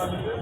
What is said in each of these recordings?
ಮಾಡಿದ್ರೆ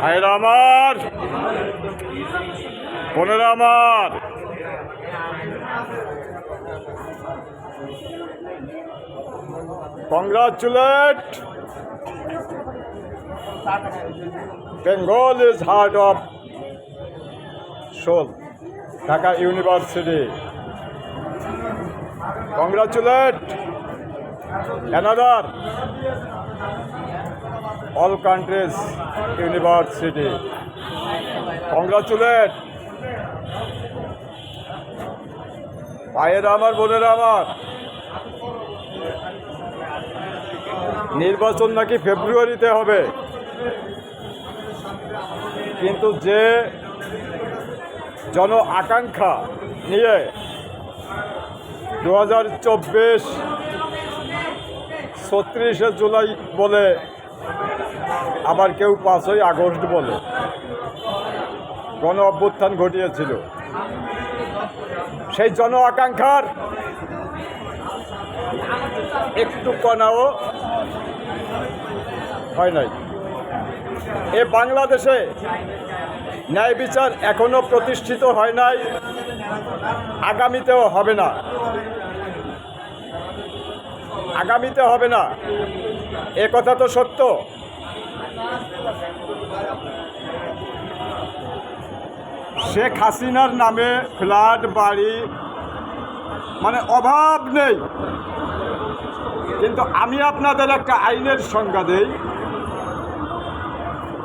ভাইরা আমার। বোনেরা আমার। Congratulate Bengal is heart of soul Dhaka university congratulate another all countries university. Congratulate. ভাইয়েরা আমার, বোনেরা আমার। নির্বাচন নাকি ফেব্রুয়ারিতে হবে। কিন্তু যে জন আকাঙ্ক্ষা নিয়ে দু হাজার চব্বিশ ছত্রিশে জুলাই বলে আবার কেউ পাঁচই আগস্ট বলে। গণ অভ্যুত্থান ঘটিয়েছিল। সেই জন আকাঙ্ক্ষার একটু কণাও হয় নাই। এ বাংলাদেশে ন্যায় বিচার এখনও প্রতিষ্ঠিত হয় নাই, আগামীতেও হবে না। আগামীতে হবে না। এ কথা তো সত্য। শেখ হাসিনার নামে ফ্ল্যাট, বাড়ি মানে অভাব নেই। কিন্তু আমি আপনাদের একটা আইনের সংজ্ঞা দেই।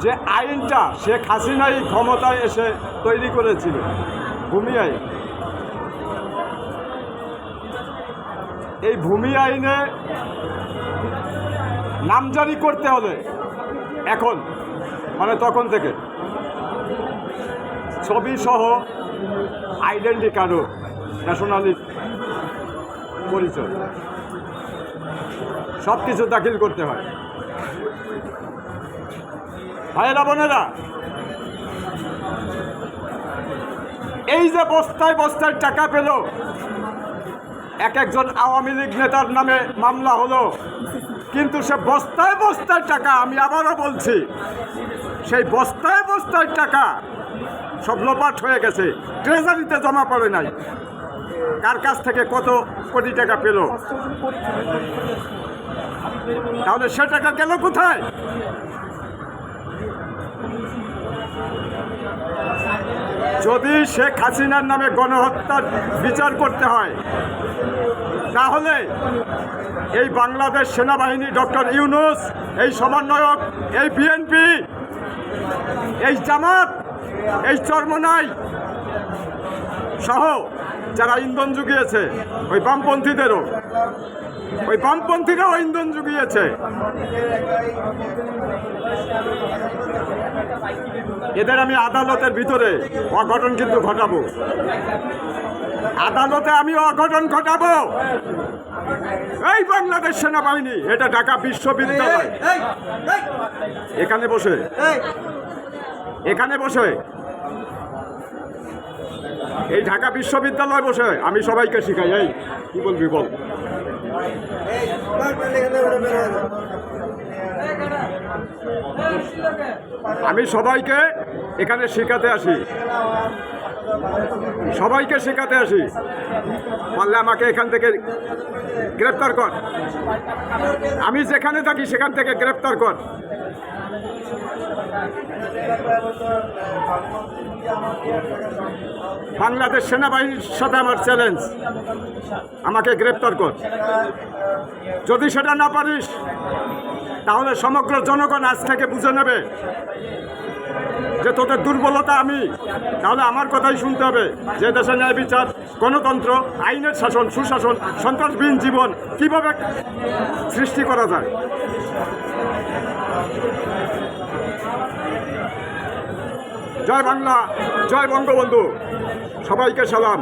যে আইনটা শেখ হাসিনাই ক্ষমতায় এসে তৈরি করেছিল। ভূমি আইন। এই ভূমি আইনে নামজারি করতে হলে এখন মানে তখন থেকে ছবি সহ আইডেন্টি কার্ডও ন্যাশনালি পরিচয় সব কিছু দাখিল করতে হয়। ভাইয়েরা, বোনেরা, এই যে বস্তায় বস্তায় টাকা পেল, এক একজন আওয়ামী লীগ নেতার নামে মামলা হলো, কিন্তু সে বস্তায় বস্তায় টাকা, আমি আবারও বলছি, সেই বস্তায় বস্তায় টাকা সব লোপাট হয়ে গেছে ট্রেজারিতে জমা পড়ে নাই। কার কাছ থেকে কত কোটি টাকা পেল? তাহলে সে টাকা গেল কোথায়? যদি শেখ হাসিনার নামে গণহত্যার বিচার করতে হয়, তাহলে এই বাংলাদেশ সেনাবাহিনী ডক্টর ইউনুস, এই সমন্বয়ক, এই বিএনপি, এই জামাত, এই চর্মনাই সহ যারা ইন্ধন জুগিয়েছে ওই বামপন্থীদেরও। ওই বামপন্থীরাও ইন্ধন জুগিয়েছে। এদের আমি আদালতের ভিতরে অঘটন কিন্তু ঘটাবো। আদালতে আমি অঘটন ঘটাবো। এই বাংলাদেশ সেনাবাহিনী এটা ঢাকা বিশ্ববিদ্যালয়। এখানে বসে। এখানে বসে। এই ঢাকা বিশ্ববিদ্যালয় বসে আমি সবাইকে শিখাই, এই, কি বলবি বল? আমি সবাইকে এখানে শেখাতে আসি। সবাইকে শেখাতে আসি। পারলে আমাকে এখান থেকে গ্রেপ্তার কর। আমি যেখানে থাকি, সেখান থেকে গ্রেপ্তার কর। বাংলাদেশ সেনাবাহিনীর সাথে আমার চ্যালেঞ্জ আমাকে গ্রেপ্তার কর। যদি সেটা না পারিস, তাহলে সমগ্র জনগণ আজ থেকে বুঝে নেবে যে তোদের দুর্বলতা আমি, তাহলে আমার কথাই শুনতে হবে। যে দেশে ন্যায় বিচার, গণতন্ত্র, আইনের শাসন, সুশাসন, সন্ত্রাসবিহীন জীবন, কীভাবে সৃষ্টি করা যায়? জয় বাংলা, জয় বঙ্গবন্ধু। সবাইকে সালাম।